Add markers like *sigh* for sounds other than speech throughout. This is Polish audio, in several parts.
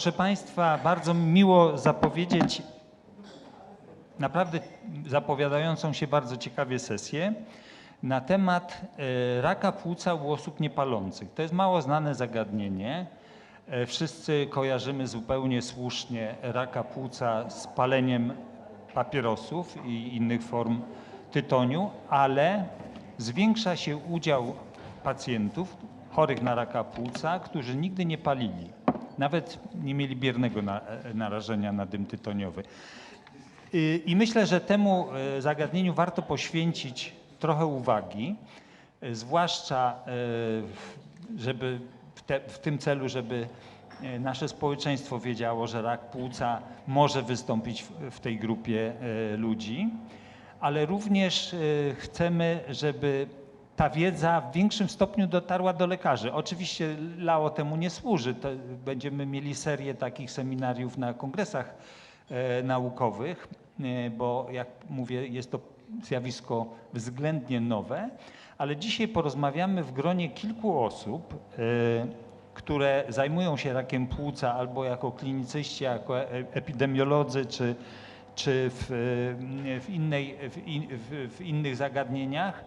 Proszę Państwa, bardzo miło zapowiedzieć naprawdę zapowiadającą się bardzo ciekawie sesję na temat e, raka płuca u osób niepalących. To jest mało znane zagadnienie. E, Wszyscy kojarzymy zupełnie słusznie raka płuca z paleniem papierosów i innych form tytoniu, ale zwiększa się udział pacjentów chorych na raka płuca, którzy nigdy nie palili. Nawet nie mieli biernego na, e, narażenia na dym tytoniowy. Y, I myślę, że temu e, zagadnieniu warto poświęcić trochę uwagi, e, zwłaszcza żeby w, te, w tym celu, żeby nasze społeczeństwo wiedziało, że rak płuca może wystąpić w, tej grupie ludzi, ale również chcemy, żeby ta wiedza w większym stopniu dotarła do lekarzy. Oczywiście LAO temu nie służy. To będziemy mieli serię takich seminariów na kongresach e, naukowych, e, bo jak mówię, jest to zjawisko względnie nowe, ale dzisiaj porozmawiamy w gronie kilku osób, e, które zajmują się rakiem płuca albo jako klinicyści, jako epidemiolodzy, czy, czy w, w, innej, w, in, w innych zagadnieniach.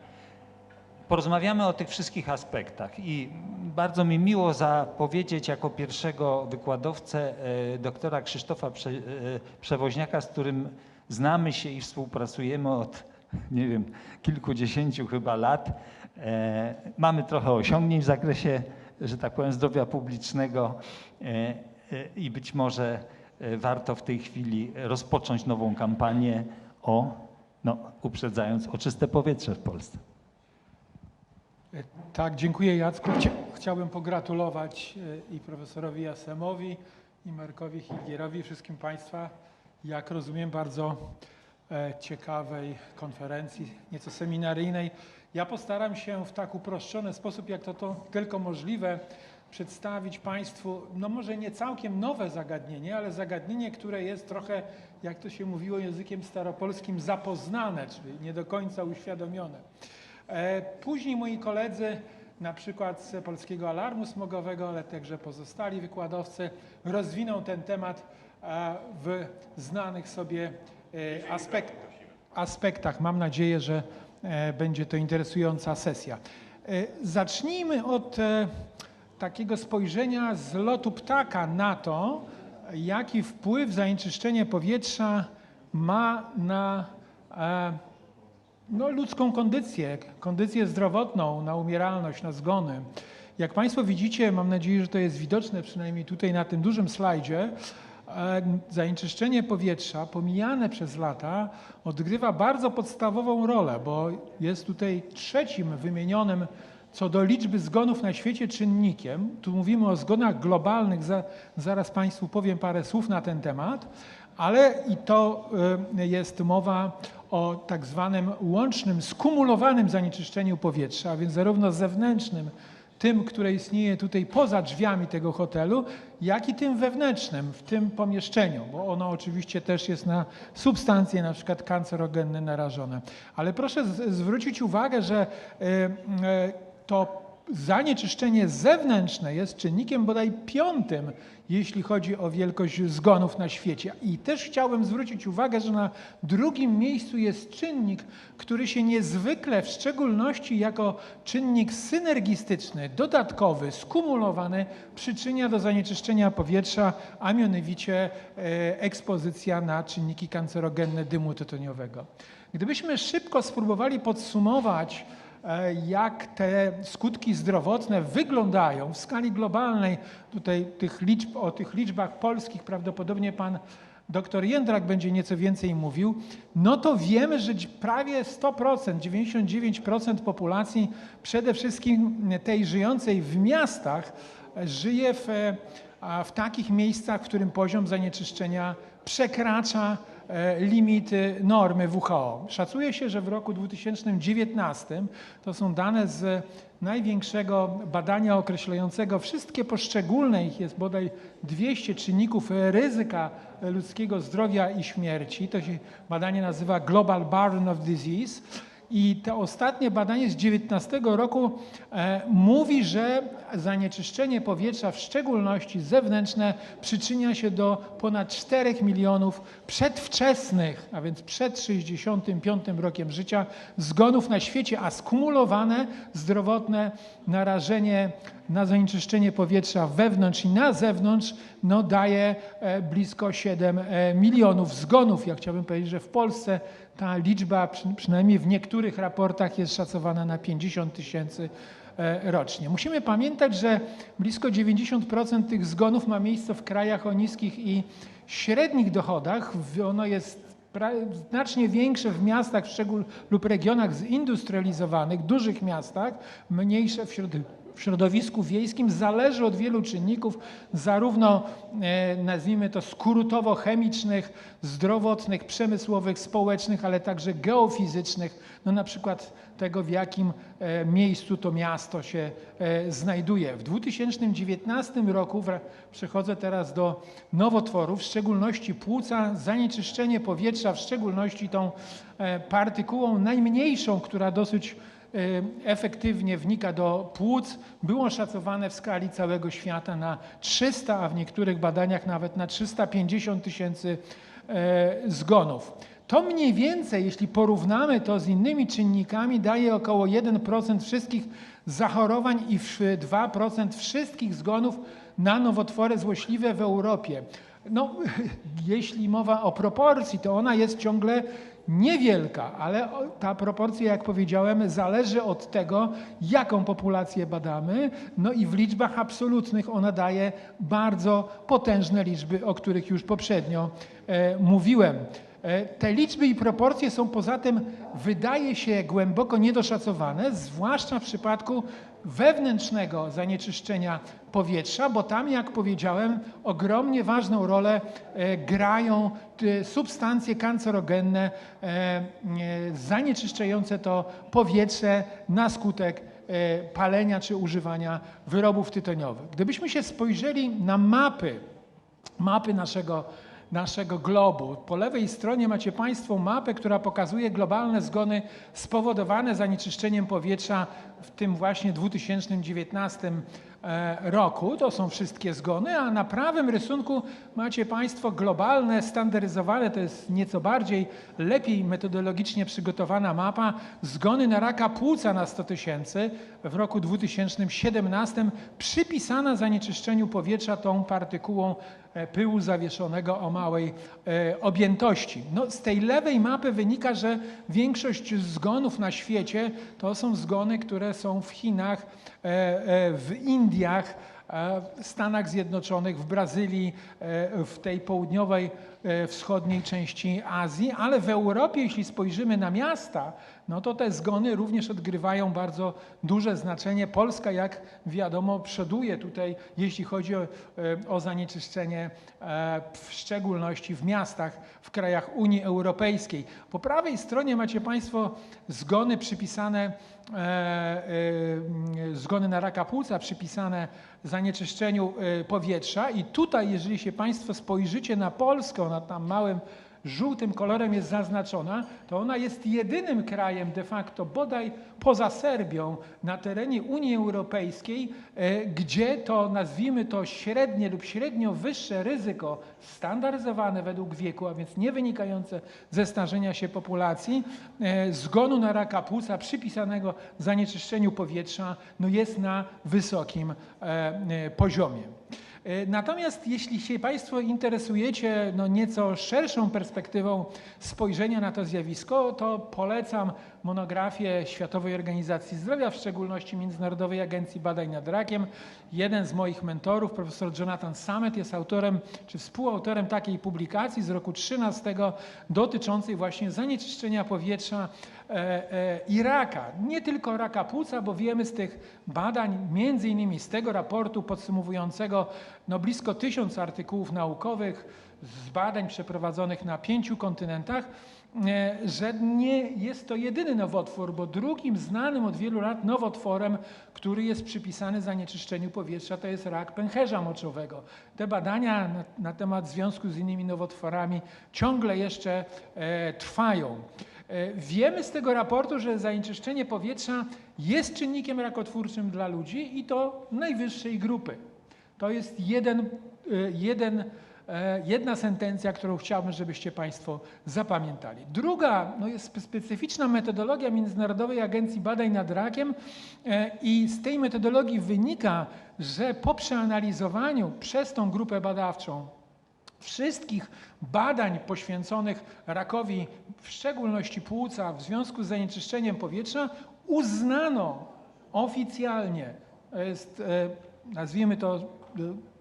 Porozmawiamy o tych wszystkich aspektach i bardzo mi miło zapowiedzieć jako pierwszego wykładowcę e, doktora Krzysztofa e, Przewoźniaka, z którym znamy się i współpracujemy od, nie wiem, kilkudziesięciu chyba lat. E, Mamy trochę osiągnięć w zakresie, że tak powiem, zdrowia publicznego i być może warto w tej chwili rozpocząć nową kampanię o, no, uprzedzając, o czyste powietrze w Polsce. Tak, dziękuję Jacku. Chcia- Chciałbym pogratulować e, i profesorowi Jasemowi, i Markowi Higierowi, wszystkim Państwa, jak rozumiem, bardzo e, ciekawej konferencji, nieco seminaryjnej. Ja postaram się w tak uproszczony sposób, jak to, to tylko możliwe, przedstawić Państwu, no może nie całkiem nowe zagadnienie, ale zagadnienie, które jest trochę, jak to się mówiło językiem staropolskim, zapoznane, czyli nie do końca uświadomione. E, Później moi koledzy, na przykład z Polskiego Alarmu Smogowego, ale także pozostali wykładowcy, rozwiną ten temat e, w znanych sobie e, aspekt, aspektach. Mam nadzieję, że będzie to interesująca sesja. Zacznijmy od takiego spojrzenia z lotu ptaka na to, jaki wpływ zanieczyszczenie powietrza ma na no, ludzką kondycję, kondycję zdrowotną, na umieralność, na zgony. Jak Państwo widzicie, mam nadzieję, że to jest widoczne przynajmniej tutaj na tym dużym slajdzie, e, zanieczyszczenie powietrza, pomijane przez lata, odgrywa bardzo podstawową rolę, bo jest tutaj trzecim wymienionym co do liczby zgonów na świecie czynnikiem. Tu mówimy o zgonach globalnych, za, zaraz Państwu powiem parę słów na ten temat, ale i to y, jest mowa o tak zwanym łącznym, skumulowanym zanieczyszczeniu powietrza, a więc zarówno zewnętrznym, tym, które istnieje tutaj poza drzwiami tego hotelu, jak i tym wewnętrznym, w tym pomieszczeniu, bo ono oczywiście też jest na substancje na przykład kancerogenne narażone. Ale proszę zwrócić uwagę, że y, y, to zanieczyszczenie zewnętrzne jest czynnikiem bodaj piątym, jeśli chodzi o wielkość zgonów na świecie. I też chciałbym zwrócić uwagę, że na drugim miejscu jest czynnik, który się niezwykle, w szczególności jako czynnik synergistyczny, dodatkowy, skumulowany, przyczynia do zanieczyszczenia powietrza, a mianowicie e, ekspozycja na czynniki kancerogenne dymu tytoniowego. Gdybyśmy szybko spróbowali podsumować, jak te skutki zdrowotne wyglądają w skali globalnej. Tutaj tych liczb, o tych liczbach polskich prawdopodobnie pan doktor Jędrak będzie nieco więcej mówił, no to wiemy, że prawie 100%, 99% populacji, przede wszystkim tej żyjącej w miastach, e, żyje w, e, w takich miejscach, w którym poziom zanieczyszczenia przekracza e, limity normy WHO. Szacuje się, że w roku 2019, to są dane z największego badania określającego wszystkie poszczególne, ich jest bodaj 200 czynników ryzyka ludzkiego zdrowia i śmierci. To się badanie nazywa Global Burden of Disease. I to ostatnie badanie z 19 roku e, mówi, że zanieczyszczenie powietrza, w szczególności zewnętrzne, przyczynia się do ponad 4 milionów przedwczesnych, a więc przed 65 rokiem życia, zgonów na świecie, a skumulowane zdrowotne narażenie na zanieczyszczenie powietrza wewnątrz i na zewnątrz no, daje e, blisko 7 e, milionów zgonów. Ja chciałbym powiedzieć, że w Polsce ta liczba, przy, przynajmniej w niektórych raportach, jest szacowana na 50 tysięcy e, rocznie. Musimy pamiętać, że blisko 90% tych zgonów ma miejsce w krajach o niskich i średnich dochodach. Ono jest znacznie większe w miastach w szczegól, lub regionach zindustrializowanych, dużych miastach, mniejsze w, środ, w środowisku wiejskim. Zależy od wielu czynników, zarówno e, nazwijmy to skrótowo-chemicznych, zdrowotnych, przemysłowych, społecznych, ale także geofizycznych, no na przykład tego, w jakim e, miejscu to miasto się e, znajduje. W 2019 roku, przechodzę teraz do nowotworów, w szczególności płuca, zanieczyszczenie powietrza, w szczególności tą partykułą najmniejszą, która dosyć efektywnie wnika do płuc, było szacowane w skali całego świata na 300, a w niektórych badaniach nawet na 350 tysięcy e, zgonów. To mniej więcej, jeśli porównamy to z innymi czynnikami, daje około 1% wszystkich zachorowań i w- 2% wszystkich zgonów na nowotwory złośliwe w Europie. No, *laughs* jeśli mowa o proporcji, to ona jest ciągle niewielka, ale ta proporcja, jak powiedziałem, zależy od tego, jaką populację badamy. No i w liczbach absolutnych ona daje bardzo potężne liczby, o których już poprzednio e, mówiłem. E, Te liczby i proporcje są poza tym, wydaje się, głęboko niedoszacowane, zwłaszcza w przypadku wewnętrznego zanieczyszczenia powietrza, bo tam, jak powiedziałem, ogromnie ważną rolę e, grają substancje kancerogenne e, e, zanieczyszczające to powietrze na skutek palenia czy używania wyrobów tytoniowych. Gdybyśmy się spojrzeli na mapy, mapy naszego, naszego globu. Po lewej stronie macie Państwo mapę, która pokazuje globalne zgony spowodowane zanieczyszczeniem powietrza w tym właśnie 2019 e, roku. To są wszystkie zgony, a na prawym rysunku macie Państwo globalne, standaryzowane, to jest nieco bardziej, lepiej metodologicznie przygotowana mapa, zgony na raka płuca na 100 tysięcy w roku 2017 przypisana zanieczyszczeniu powietrza tą partykułą e, pyłu zawieszonego o małej e, objętości. No, z tej lewej mapy wynika, że większość zgonów na świecie to są zgony, które są w Chinach, e, e, w Indiach, e, w Stanach Zjednoczonych, w Brazylii, e, w tej południowej, e, wschodniej części Azji, ale w Europie, jeśli spojrzymy na miasta, no to te zgony również odgrywają bardzo duże znaczenie. Polska, jak wiadomo, przoduje tutaj, jeśli chodzi o, e, o zanieczyszczenie, e, w szczególności w miastach, w krajach Unii Europejskiej. Po prawej stronie macie Państwo zgony przypisane, e, zgony na raka płuca przypisane zanieczyszczeniu powietrza i tutaj, jeżeli się Państwo spojrzycie na Polskę, na tam małym żółtym kolorem jest zaznaczona, to ona jest jedynym krajem de facto, bodaj poza Serbią, na terenie Unii Europejskiej, e, gdzie to nazwijmy to średnie lub średnio wyższe ryzyko standaryzowane według wieku, a więc nie wynikające ze starzenia się populacji, e, zgonu na raka płuca przypisanego zanieczyszczeniu powietrza, no jest na wysokim e, poziomie. E, Natomiast jeśli się Państwo interesujecie no, nieco szerszą perspektywą spojrzenia na to zjawisko, to polecam monografię Światowej Organizacji Zdrowia, w szczególności Międzynarodowej Agencji Badań nad Rakiem. Jeden z moich mentorów, profesor Jonathan Samet, jest autorem czy współautorem takiej publikacji z roku 13 dotyczącej właśnie zanieczyszczenia powietrza e, e, i raka. Nie tylko raka płuca, bo wiemy z tych badań, między innymi z tego raportu podsumowującego no blisko tysiąc artykułów naukowych, z badań przeprowadzonych na pięciu kontynentach, e, że nie jest to jedyny nowotwór, bo drugim znanym od wielu lat nowotworem, który jest przypisany zanieczyszczeniu powietrza, to jest rak pęcherza moczowego. Te badania na, na temat związku z innymi nowotworami ciągle jeszcze e, trwają. E, Wiemy z tego raportu, że zanieczyszczenie powietrza jest czynnikiem rakotwórczym dla ludzi i to najwyższej grupy. To jest jeden, e, jeden, jedna sentencja, którą chciałbym, żebyście Państwo zapamiętali. Druga no jest spe- specyficzna metodologia Międzynarodowej Agencji Badań nad Rakiem e, i z tej metodologii wynika, że po przeanalizowaniu przez tą grupę badawczą wszystkich badań poświęconych rakowi, w szczególności płuca, w związku z zanieczyszczeniem powietrza, uznano oficjalnie, jest, e, nazwijmy to, e,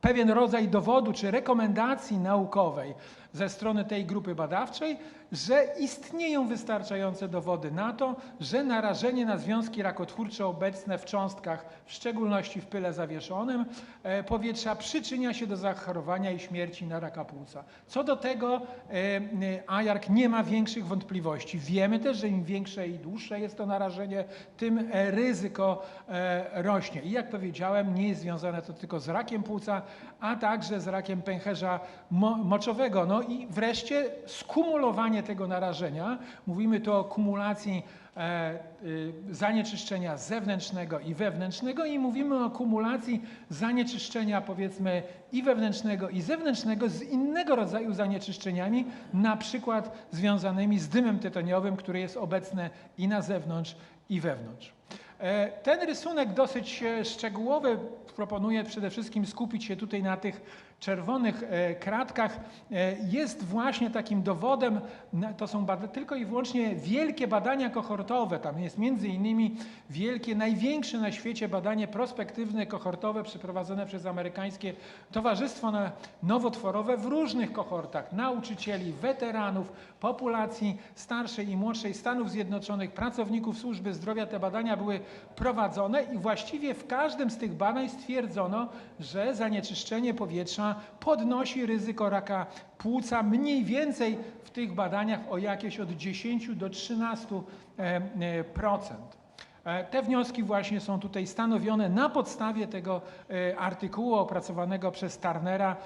pewien rodzaj dowodu czy rekomendacji naukowej ze strony tej grupy badawczej, że istnieją wystarczające dowody na to, że narażenie na związki rakotwórcze obecne w cząstkach, w szczególności w pyle zawieszonym e, powietrza, przyczynia się do zachorowania i śmierci na raka płuca. Co do tego e, e, AJARK nie ma większych wątpliwości. Wiemy też, że im większe i dłuższe jest to narażenie, tym ryzyko rośnie. I jak powiedziałem, nie jest związane to tylko z rakiem płuca, a także z rakiem pęcherza mo moczowego. No i wreszcie skumulowanie tego narażenia. Mówimy tu o kumulacji e, y, zanieczyszczenia zewnętrznego i wewnętrznego i mówimy o kumulacji zanieczyszczenia powiedzmy i wewnętrznego i zewnętrznego z innego rodzaju zanieczyszczeniami, na przykład związanymi z dymem tytoniowym, który jest obecny i na zewnątrz i wewnątrz. E, Ten rysunek dosyć e, szczegółowy proponuję przede wszystkim skupić się tutaj na tych czerwonych e, kratkach. E, Jest właśnie takim dowodem, to są tylko i wyłącznie wielkie badania kohortowe. Tam jest między innymi wielkie, największe na świecie badanie prospektywne kohortowe przeprowadzone przez amerykańskie Towarzystwo Nowotworowe w różnych kohortach nauczycieli, weteranów, populacji starszej i młodszej Stanów Zjednoczonych, pracowników służby zdrowia. Te badania były prowadzone i właściwie w każdym z tych badań stwierdzono, że zanieczyszczenie powietrza podnosi ryzyko raka płuca mniej więcej w tych badaniach o jakieś od 10 do 13 e, e. E, Te wnioski właśnie są tutaj stanowione na podstawie tego artykułu opracowanego przez Turnera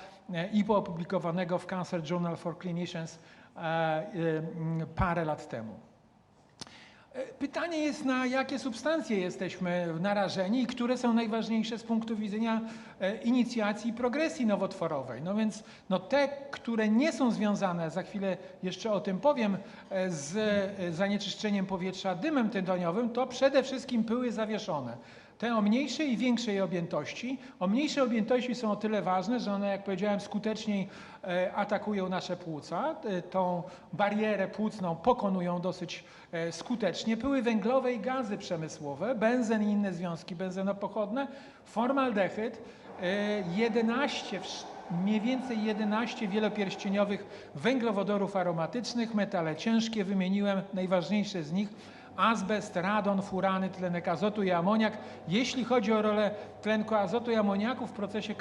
i opublikowanego w Cancer Journal for Clinicians parę lat temu. Pytanie jest, na jakie substancje jesteśmy narażeni i które są najważniejsze z punktu widzenia e, inicjacji i progresji nowotworowej. No więc no te, które nie są związane, za chwilę jeszcze o tym powiem, e, z e, zanieczyszczeniem powietrza dymem tytoniowym, to przede wszystkim pyły zawieszone. Te o mniejszej i większej objętości. O mniejszej objętości są o tyle ważne, że one, jak powiedziałem, skuteczniej e, atakują nasze płuca. E, Tą barierę płucną pokonują dosyć e, skutecznie. Pyły węglowe i gazy przemysłowe, benzen i inne związki benzenopochodne, formaldehyd, e, 11 wsz- mniej więcej 11 wielopierścieniowych węglowodorów aromatycznych, metale ciężkie, wymieniłem najważniejsze z nich, azbest, radon, furany, tlenek azotu i amoniak. Jeśli chodzi o rolę tlenku azotu i amoniaku w procesie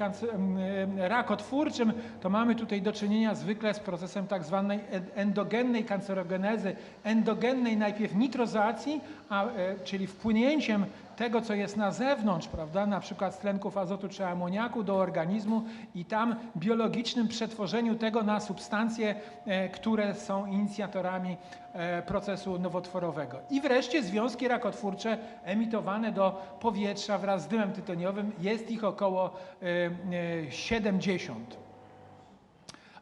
rakotwórczym, to mamy tutaj do czynienia zwykle z procesem tak zwanej endogennej kancerogenezy, endogennej najpierw nitrozacji, a, e, czyli wpłynięciem tego, co jest na zewnątrz, prawda, na przykład z tlenków azotu czy amoniaku do organizmu i tam biologicznym przetworzeniu tego na substancje, e, które są inicjatorami e, procesu nowotworowego. I wreszcie związki rakotwórcze emitowane do powietrza wraz z dymem tytoniowym, jest ich około e, e, 70.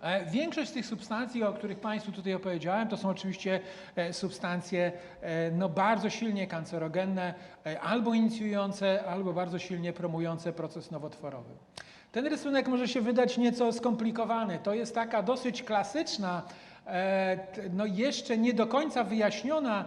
E, Większość z tych substancji, o których Państwu tutaj opowiedziałem, to są oczywiście e, substancje e, no, bardzo silnie kancerogenne, albo inicjujące, albo bardzo silnie promujące proces nowotworowy. Ten rysunek może się wydać nieco skomplikowany. To jest taka dosyć klasyczna, no jeszcze nie do końca wyjaśniona,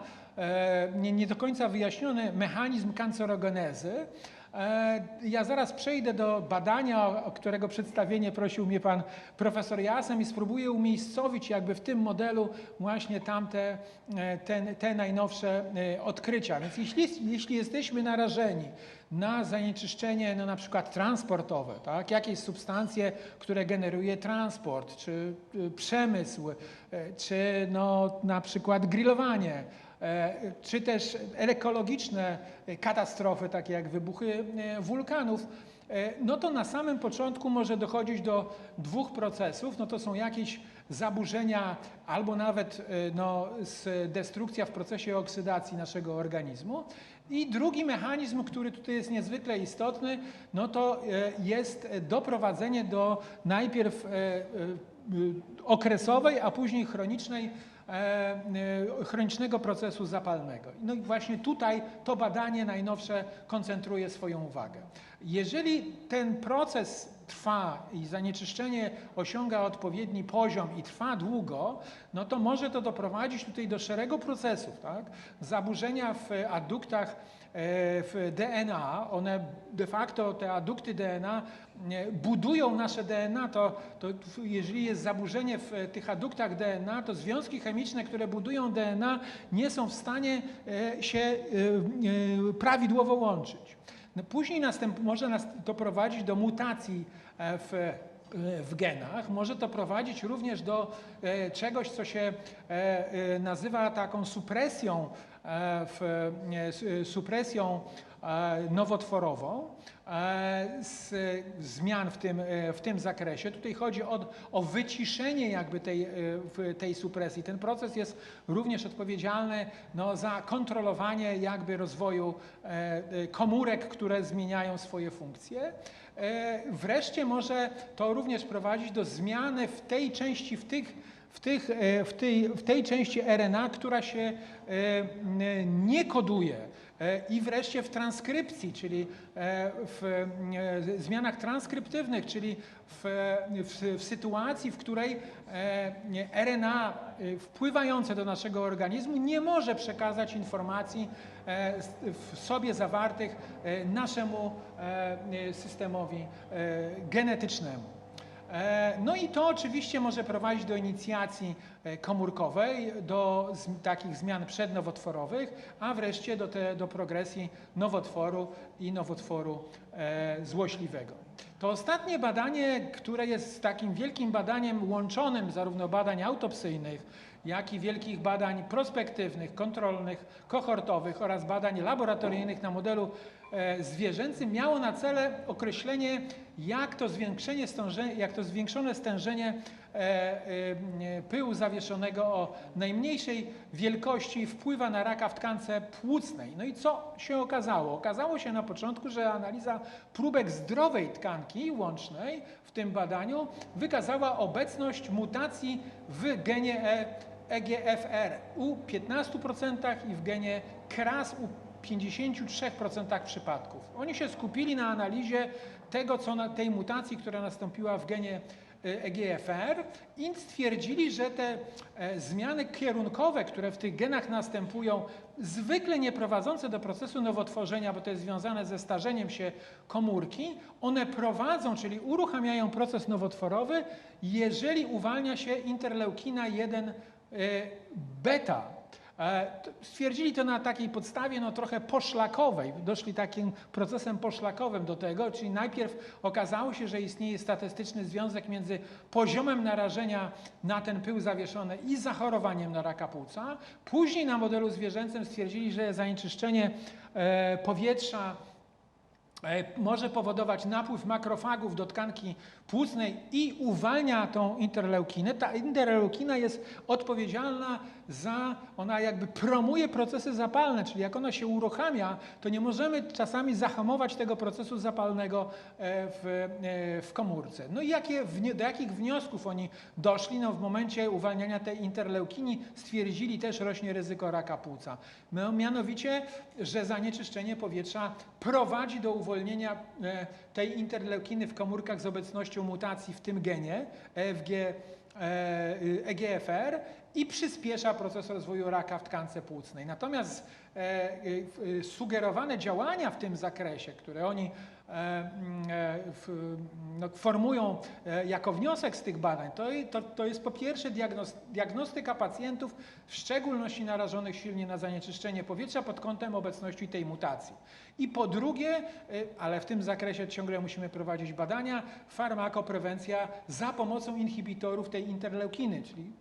nie, nie do końca wyjaśniony mechanizm kancerogenezy. E, Ja zaraz przejdę do badania, o którego przedstawienie prosił mnie pan profesor Jasem i spróbuję umiejscowić jakby w tym modelu właśnie tamte, e, te, te najnowsze e, odkrycia. Więc jeśli, jeśli jesteśmy narażeni na zanieczyszczenie no na przykład transportowe, tak? jakieś substancje, które generuje transport, czy y, przemysł, e, czy no, na przykład grillowanie, czy też ekologiczne katastrofy, takie jak wybuchy e, wulkanów, e, no to na samym początku może dochodzić do dwóch procesów. No to są jakieś zaburzenia albo nawet e, no, destrukcja w procesie oksydacji naszego organizmu. I drugi mechanizm, który tutaj jest niezwykle istotny, no to e, jest doprowadzenie do najpierw e, e, okresowej, a później chronicznej e, e, chronicznego procesu zapalnego. No i właśnie tutaj to badanie najnowsze koncentruje swoją uwagę. Jeżeli ten proces trwa i zanieczyszczenie osiąga odpowiedni poziom i trwa długo, no to może to doprowadzić tutaj do szeregu procesów. Tak? Zaburzenia w aduktach e, w DNA, one de facto, te adukty DNA budują nasze DNA, to, to jeżeli jest zaburzenie w e, tych aduktach DNA, to związki chemiczne, które budują DNA, nie są w stanie e, się e, e, prawidłowo łączyć. No później następ, może nas to prowadzić do mutacji e, w, e, w genach. Może to prowadzić również do e, czegoś, co się e, e, nazywa taką supresją, supresją nowotworową, zmian w tym, w tym zakresie. Tutaj chodzi o, o wyciszenie jakby tej, tej supresji. Ten proces jest również odpowiedzialny no, za kontrolowanie jakby rozwoju komórek, które zmieniają swoje funkcje. E, Wreszcie może to również prowadzić do zmiany w tej części, w tych w, tych, e, w, tej, w tej części RNA, która się e, nie koduje. E, I wreszcie w transkrypcji, czyli e, w e, zmianach transkryptywnych, czyli w, w, w sytuacji, w której RNA wpływające do naszego organizmu nie może przekazać informacji w sobie zawartych naszemu systemowi genetycznemu. E, No i to oczywiście może prowadzić do inicjacji e, komórkowej, do takich zmian przednowotworowych, a wreszcie do, te, do progresji nowotworu i nowotworu e, złośliwego. To ostatnie badanie, które jest takim wielkim badaniem łączonym zarówno badań autopsyjnych, jak i wielkich badań prospektywnych, kontrolnych, kohortowych oraz badań laboratoryjnych na modelu e, zwierzęcym miało na cele określenie, jak to zwiększenie jak to zwiększone stężenie e, e, pyłu zawieszonego o najmniejszej wielkości wpływa na raka w tkance płucnej. No i co się okazało? Okazało się na początku, że analiza próbek zdrowej tkanki łącznej w tym badaniu wykazała obecność mutacji w genie E EGFR u 15% i w genie KRAS u 53% przypadków. Oni się skupili na analizie tego, co na tej mutacji, która nastąpiła w genie EGFR i stwierdzili, że te e, zmiany kierunkowe, które w tych genach następują, zwykle nie prowadzące do procesu nowotworzenia, bo to jest związane ze starzeniem się komórki, one prowadzą, czyli uruchamiają proces nowotworowy, jeżeli uwalnia się interleukina 1 e, beta. E, Stwierdzili to na takiej podstawie no, trochę poszlakowej. Doszli takim procesem poszlakowym do tego, czyli najpierw okazało się, że istnieje statystyczny związek między poziomem narażenia na ten pył zawieszony i zachorowaniem na raka płuca. Później na modelu zwierzęcym stwierdzili, że zanieczyszczenie e, powietrza e, może powodować napływ makrofagów do tkanki płucnej i uwalnia tą interleukinę. Ta interleukina jest odpowiedzialna za, ona jakby promuje procesy zapalne, czyli jak ona się uruchamia, to nie możemy czasami zahamować tego procesu zapalnego e, w, e, w komórce. No i jakie, do jakich wniosków oni doszli? No w momencie uwalniania tej interleukini stwierdzili też rośnie ryzyko raka płuca. No, mianowicie, że zanieczyszczenie powietrza prowadzi do uwolnienia e, tej interleukiny w komórkach z obecnością mutacji w tym genie e, y, EGFR i przyspiesza proces rozwoju raka w tkance płucnej. Natomiast e, y, y, sugerowane działania w tym zakresie, które oni e, e, no, formują e, jako wniosek z tych badań, to, to, jest po pierwsze diagnos- diagnostyka pacjentów, w szczególności narażonych silnie na zanieczyszczenie powietrza pod kątem obecności tej mutacji. I po drugie, ale w tym zakresie ciągle musimy prowadzić badania, farmakoprewencja za pomocą inhibitorów tej interleukiny, czyli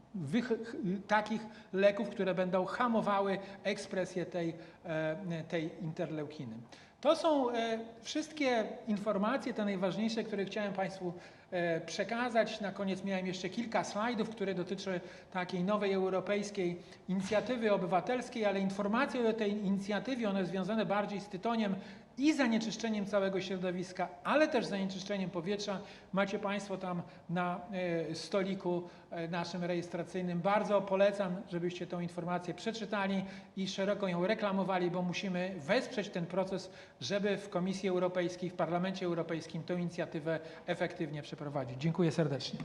takich leków, które będą hamowały ekspresję tej, e, tej interleukiny. To są e, wszystkie informacje, te najważniejsze, które chciałem Państwu e, przekazać. Na koniec miałem jeszcze kilka slajdów, które dotyczą takiej nowej europejskiej inicjatywy obywatelskiej, ale informacje o tej inicjatywie, one związane bardziej z tytoniem i zanieczyszczeniem całego środowiska, ale też zanieczyszczeniem powietrza. Macie Państwo tam na e, stoliku e, naszym rejestracyjnym. Bardzo polecam, żebyście tą informację przeczytali i szeroko ją reklamowali, bo musimy wesprzeć ten proces, żeby w Komisji Europejskiej, w Parlamencie Europejskim tę inicjatywę efektywnie przeprowadzić. Dziękuję serdecznie.